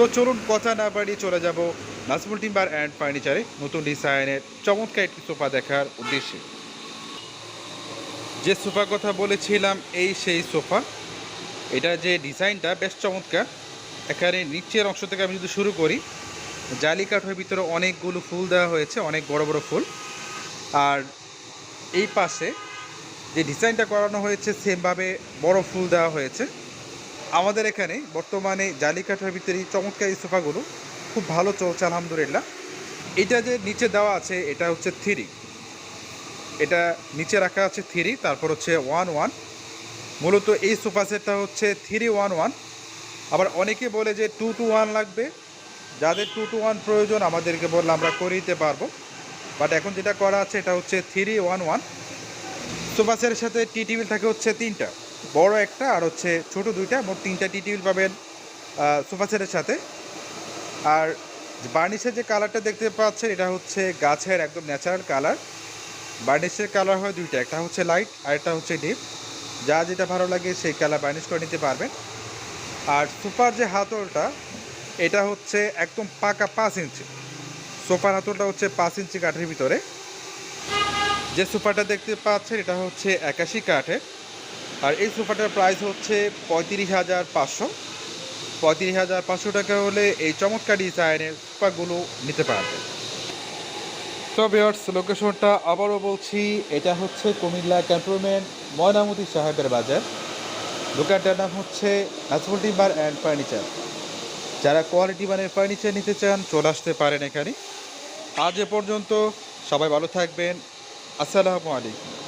তো চলুন কথা না বাড়িয়ে চলে যাব নাজমুল টিম্বার অ্যান্ড ফার্নিচারে। নতুন ডিজাইনের চমৎকার একটি সোফা দেখার উদ্দেশ্যে। যে সোফার কথা বলেছিলাম, এই সেই সোফা। এটা যে ডিজাইনটা বেশ চমৎকার। এখানে নিচের অংশ থেকে আমি যদি শুরু করি, জালি কাঠের ভিতরে অনেকগুলো ফুল দেওয়া হয়েছে, অনেক বড় বড় ফুল। আর এই পাশে যে ডিজাইনটা করানো হয়েছে, সেমভাবে বড় ফুল দেওয়া হয়েছে। আমাদের এখানে বর্তমানে জালি কাঠের ভিতরে চমৎকার সোফাগুলো খুব ভালো চলছে, আলহামদুলিল্লাহ। এটা যে নিচে দেওয়া আছে, এটা হচ্ছে থ্রি। এটা নিচে রাখা আছে থ্রি, তারপর হচ্ছে ওয়ান ওয়ান। মূলত এই সোফা সেটটা হচ্ছে থ্রি ওয়ান ওয়ান। আবার অনেকে বলে যে টু টু ওয়ান লাগবে। যাদের টু টু ওয়ান প্রয়োজন, আমাদেরকে বললে আমরা করে দিতে পারব। বাট এখন যেটা করা আছে, এটা হচ্ছে থ্রি ওয়ান ওয়ান। সোফা সেটের সাথে টি টেবিল থাকে হচ্ছে তিনটা। বড় একটা আর হচ্ছে ছোট দুইটা, মোট তিনটা টি টেবিল পাবেন সোফা সেটের সাথে। আর বার্নিশের যে কালারটা দেখতে পাচ্ছেন, এটা হচ্ছে গাছের একদম ন্যাচারাল কালার বার্নিশের কালার হয় দুইটা, একটা হচ্ছে লাইট আর একটা হচ্ছে ডিপ যা যেটা ভালো লাগে সেই কালার বার্নিশ করে নিতে পারবেন। আর সুপার যে হাতলটা, এটা হচ্ছে একদম পাকা পাঁচ ইঞ্চি। সোফার হাতলটা হচ্ছে পাঁচ ইঞ্চি কাঠের ভিতরে। যে সোফাটা দেখতে পাচ্ছেন, এটা হচ্ছে একাশি কাঠের আর এই সোফাটার প্রাইস হচ্ছে পঁয়ত্রিশ হাজার পাঁচশো। পঁয়ত্রিশ হাজার পাঁচশো টাকা হলে এই চমৎকার ডিজাইনের সোফাগুলো নিতে পারবেন তো বিয়ার্স লোকেশনটা আবারও বলছি, এটা হচ্ছে কুমিল্লা ক্যান্টনমেন্ট ময়নামতি সাহেবের বাজার। দোকানটার নাম হচ্ছে নাজমুল টিম্বার অ্যান্ড ফার্নিচার যারা কোয়ালিটি মানের ফার্নিচার নিতে চান, চলে আসতে পারেন এখানে। আজ এ পর্যন্ত সবাই ভালো থাকবেন। আসসালামু আলাইকুম